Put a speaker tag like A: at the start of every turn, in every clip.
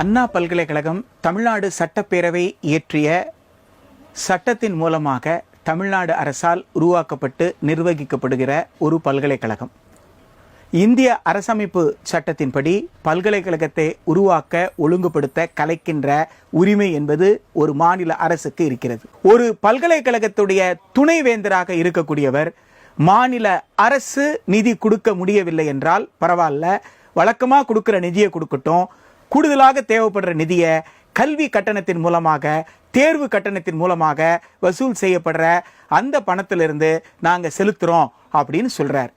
A: அண்ணா பல்கலைக்கழகம் தமிழ்நாடு சட்டப்பேரவை இயற்றிய சட்டத்தின் மூலமாக தமிழ்நாடு அரசால் உருவாக்கப்பட்டு நிர்வகிக்கப்படுகிற ஒரு பல்கலைக்கழகம். இந்திய அரசமைப்பு சட்டத்தின்படி பல்கலைக்கழகத்தை உருவாக்க ஒழுங்குபடுத்த கலைக்கின்ற உரிமை என்பது ஒரு மாநில அரசுக்கு இருக்கிறது. ஒரு பல்கலைக்கழகத்துடைய துணைவேந்தராக இருக்கக்கூடியவர் மாநில அரசு நிதி கொடுக்க முடியவில்லை என்றால் பரவாயில்ல வழக்கமாக கொடுக்குற நிதியை கொடுக்கட்டும் கூடுதலாக தேவைப்படுற நிதியை கல்வி கட்டணத்தின் மூலமாக தேர்வு கட்டணத்தின் மூலமாக வசூல் செய்யப்படுற அந்த பணத்திலிருந்து நாங்கள் செலுத்துகிறோம் அப்படின்னு சொல்கிறார்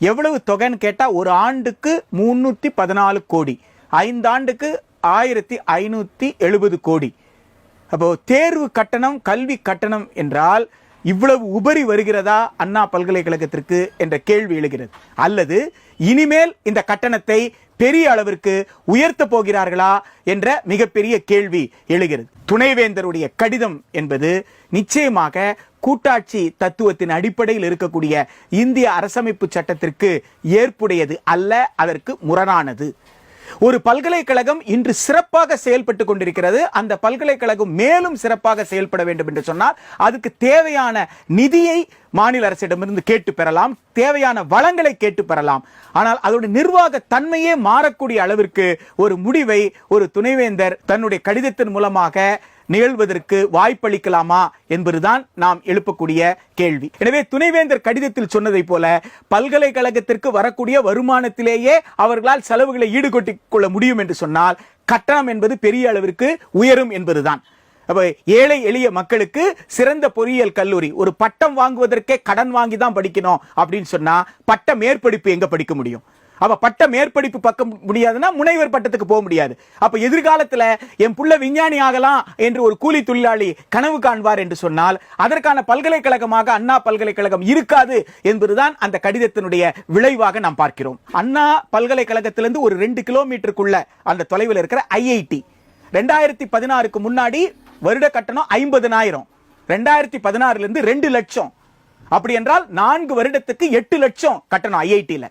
A: எவ்வளவு தொகைன்னு கேட்டால் ஒரு ஆண்டுக்கு முன்னூற்றி பதினாலு கோடி ஐந்தாண்டுக்கு ஆயிரத்தி ஐநூற்றி எழுபது கோடி. அப்போ தேர்வு கட்டணம் கல்வி கட்டணம் என்றால் இவ்வளவு உபரி வருகிறதா அண்ணா பல்கலைக்கழகத்திற்கு என்ற கேள்வி எழுகிறது. அல்லது இனிமேல் இந்த கட்டணத்தை பெரிய அளவிற்கு உயர்த்த போகிறார்களா என்ற மிகப்பெரிய கேள்வி எழுகிறது. துணைவேந்தருடைய கடிதம் என்பது நிச்சயமாக கூட்டாட்சி தத்துவத்தின் அடிப்படையில் இருக்கக்கூடிய இந்திய அரசமைப்பு சட்டத்திற்கு ஏற்புடையது அல்ல அதற்கு முரணானது. ஒரு பல்கலைக்கழகம் இன்று சிறப்பாக செயல்பட்டு கொண்டிருக்கிறது. அந்த பல்கலைக்கழகம் மேலும் சிறப்பாக செயல்பட வேண்டும் என்று சொன்னால் அதுக்கு தேவையான நிதியை மாநில அரசிடமிருந்து கேட்டு பெறலாம் தேவையான வளங்களை கேட்டு பெறலாம். ஆனால் அதோட நிர்வாக தன்மையே மாறக்கூடிய அளவிற்கு ஒரு முடிவை ஒரு துணைவேந்தர் தன்னுடைய கடிதத்தின் மூலமாக நிகழ்வதற்கு வாய்ப்பளிக்கலாமா என்பதுதான் நாம் எழுப்பக்கூடிய கேள்வி. எனவே துணைவேந்தர் கடிதத்தில் சொன்னதை போல பல்கலைக்கழகத்திற்கு வரக்கூடிய வருமானத்திலேயே அவர்களால் செலவுகளை ஈடுகட்டிக் கொள்ள முடியும் என்று சொன்னால் கட்டணம் என்பது பெரிய அளவிற்கு உயரும் என்பதுதான். அப்போ ஏழை எளிய மக்களுக்கு சிறந்த பொறியியல் கல்லூரி ஒரு பட்டம் வாங்குவதற்கே கடன் வாங்கி தான் படிக்கணும் அப்படின்னு சொன்னா பட்ட மேற்படிப்பு எங்க படிக்க முடியும்? அவ பட்ட மேற்படிப்பு பக்கம் முடியாதுன்னா முனைவர் பட்டத்துக்கு போக முடியாது. அப்ப எதிர்காலத்துல என் புள்ள விஞ்ஞானி ஆகலாம் என்று ஒரு கூலி தொழிலாளி கனவு காண்பார் என்று சொன்னால் அதற்கான பல்கலைக்கழகமாக அண்ணா பல்கலைக்கழகம் இருக்காது என்பதுதான் அந்த கடிதத்தினுடைய விளைவாக நாம் பார்க்கிறோம். அண்ணா பல்கலைக்கழகத்திலிருந்து ஒரு ரெண்டு கிலோமீட்டருக்குள்ள அந்த தொலைவில் இருக்கிற ஐஐடி ரெண்டாயிரத்தி பதினாறுக்கு முன்னாடி வருட கட்டணம் ஐம்பதனாயிரம். ரெண்டாயிரத்தி பதினாறுல இருந்து ரெண்டு லட்சம். அப்படி என்றால் நான்கு வருடத்துக்கு எட்டு லட்சம் கட்டணம் ஐஐடியில்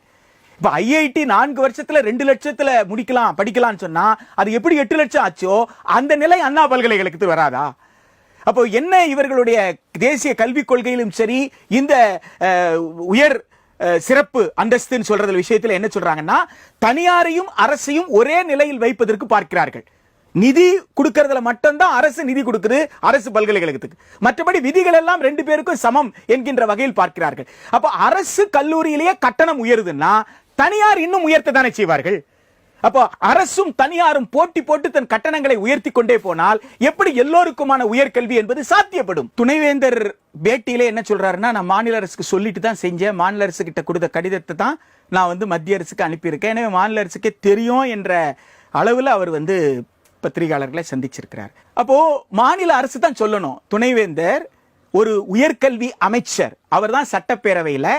A: இப்ப ஐஐடி நான்கு வருஷத்துல ரெண்டு லட்சத்துல முடிக்கலாம் படிக்கலாம்னு சொன்னா அது எப்படி எட்டு லட்சம் ஆச்சோ அந்த நிலை அண்ணா பல்கலைக்கழகத்துக்கு வராதா? அப்போ என்ன இவர்களுடைய தேசிய கல்விக் கொள்கையிலும் சரி இந்த உயர் சிறப்பு அந்தஸ்துன்னு சொல்றது விஷயத்துல என்ன சொல்றாங்கன்னா தனியாரையும் அரசையும் ஒரே நிலையில் வைப்பதற்கு பார்க்கிறார்கள். நிதி கொடுக்கறதுல மட்டும்தான் அரசு நிதி கொடுக்குது அரசு பல்கலைக்கழகத்துக்கு. மற்றபடி விதிகள் எல்லாம் ரெண்டு பேருக்கும் சமம் என்கின்ற வகையில் பார்க்கிறார்கள். அப்ப அரசு கல்லூரியிலேயே கட்டணம் உயருதுன்னா தனியார் இன்னும் உயர்த்த தானே செய்வார்கள்? அப்போ அரசும் தனியாரும் போட்டி போட்டு தன் கட்டணங்களை உயர்த்தி கொண்டே போனால் எப்படி எல்லோருக்குமான உயர்கல்வி என்பது சாத்தியப்படும்? துணைவேந்தர் பேட்டியில என்ன சொல்றாருன்னா நான் மாநில அரசுக்கு சொல்லிட்டு தான் செஞ்சேன். மாநில அரசு கிட்ட கொடுத்த கடிதத்தை தான் நான் வந்து மத்திய அரசுக்கு அனுப்பியிருக்கேன். எனவே மாநில அரசுக்கே தெரியும் என்ற அளவில் அவர் வந்து பத்திரிகையாளர்களை சந்திச்சிருக்கிறார். அப்போ மாநில அரசு தான் சொல்லணும். துணைவேந்தர் ஒரு உயர்கல்வி அமைச்சர். அவர் தான் சட்டப்பேரவையில்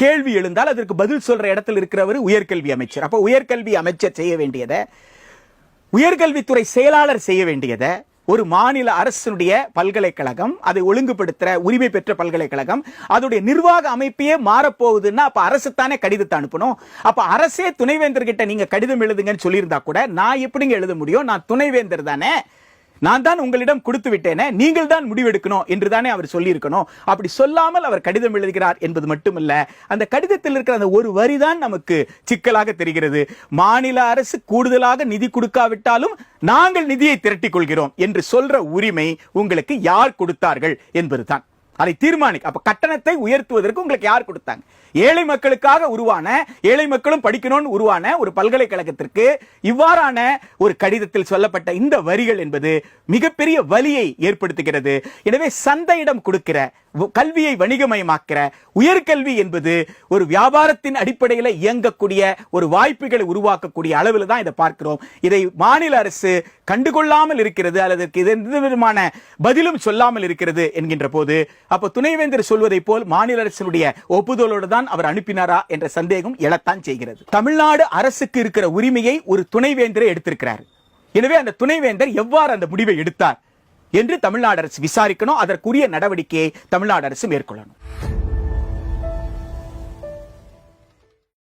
A: கேள்வி எழுந்தால் அதற்கு பதில் சொல்ற இடத்துல இருக்கிறவர் உயர்கல்வி அமைச்சர். அப்போ உயர்கல்வி அமைச்சர் செய்ய வேண்டியதை உயர்கல்வித்துறை செயலாளர் செய்ய வேண்டியதை ஒரு மாநில அரசினுடைய பல்கலைக்கழகம் அதை ஒழுங்குபடுத்துற உரிமை பெற்ற பல்கலைக்கழகம் அதோடைய நிர்வாக அமைப்பையே மாறப்போகுதுன்னா அப்ப அரசு தானே கடிதத்தை அனுப்பணும். அப்ப அரசே துணைவேந்தர் கிட்ட நீங்க கடிதம் எழுதுங்கன்னு சொல்லியிருந்தா கூட நான் எப்படிங்க எழுத முடியும்? நான் துணைவேந்தர் தானே. நான் தான் உங்களிடம் கொடுத்து விட்டேனே நீங்கள் தான் முடிவெடுக்கணும் என்று தானே அவர் சொல்லியிருக்கணும். அப்படி சொல்லாமல் அவர் கடிதம் எழுதுகிறார் என்பது மட்டுமல்ல அந்த கடிதத்தில் இருக்கிற அந்த ஒரு வரி தான் நமக்கு சிக்கலாக தெரிகிறது. மாநில அரசு கூடுதலாக நிதி கொடுக்காவிட்டாலும் நாங்கள் நிதியை திரட்டிக் கொள்கிறோம் என்று சொல்ற உரிமை உங்களுக்கு யார் கொடுத்தார்கள் என்பதுதான். அதை தீர்மானிக்க அப்ப கட்டணத்தை உயர்த்துவதற்கு உங்களுக்கு யார் கொடுத்தாங்க? ஏழை மக்களுக்காக உருவான ஏழை மக்களும் படிக்கணும்னு உருவான ஒரு பல்கலைக்கழகத்திற்கு இவ்வாறான ஒரு கடிதத்தில் சொல்லப்பட்ட இந்த வரிகள் என்பது மிகப்பெரிய வலியை ஏற்படுத்துகிறது. எனவே சந்தையிடம் கொடுக்கிற கல்வியை வணிகமயமாக்கிற உயர்கல்வி என்பது ஒரு வியாபாரத்தின் அடிப்படையில் இயங்கக்கூடிய ஒரு வாய்ப்புகளை உருவாக்கக்கூடிய அளவில் தான் இதை பார்க்கிறோம். இதை மாநில அரசு கண்டுகொள்ளாமல் இருக்கிறது அல்லது எந்த விதமான பதிலும் சொல்லாமல் இருக்கிறது என்கின்ற போது அப்போ துணைவேந்தர் சொல்வதை போல் மாநில அரசினுடைய ஒப்புதலோடு தான் அவர் அனுப்பினாரா என்ற சந்தேகம் எழத்தான் செய்கிறது. தமிழ்நாடு அரசுக்கு இருக்கிற உரிமையை ஒரு துணைவேந்தரை எடுத்திருக்கிறார். எனவே அந்த துணைவேந்தர் எவ்வாறு அந்த முடிவை எடுத்தார்? என்று தமிழ்நாடு அரசு விசாரிக்கணும். அதற்குரிய நடவடிக்கையை தமிழ்நாடு அரசு மேற்கொள்ளணும்.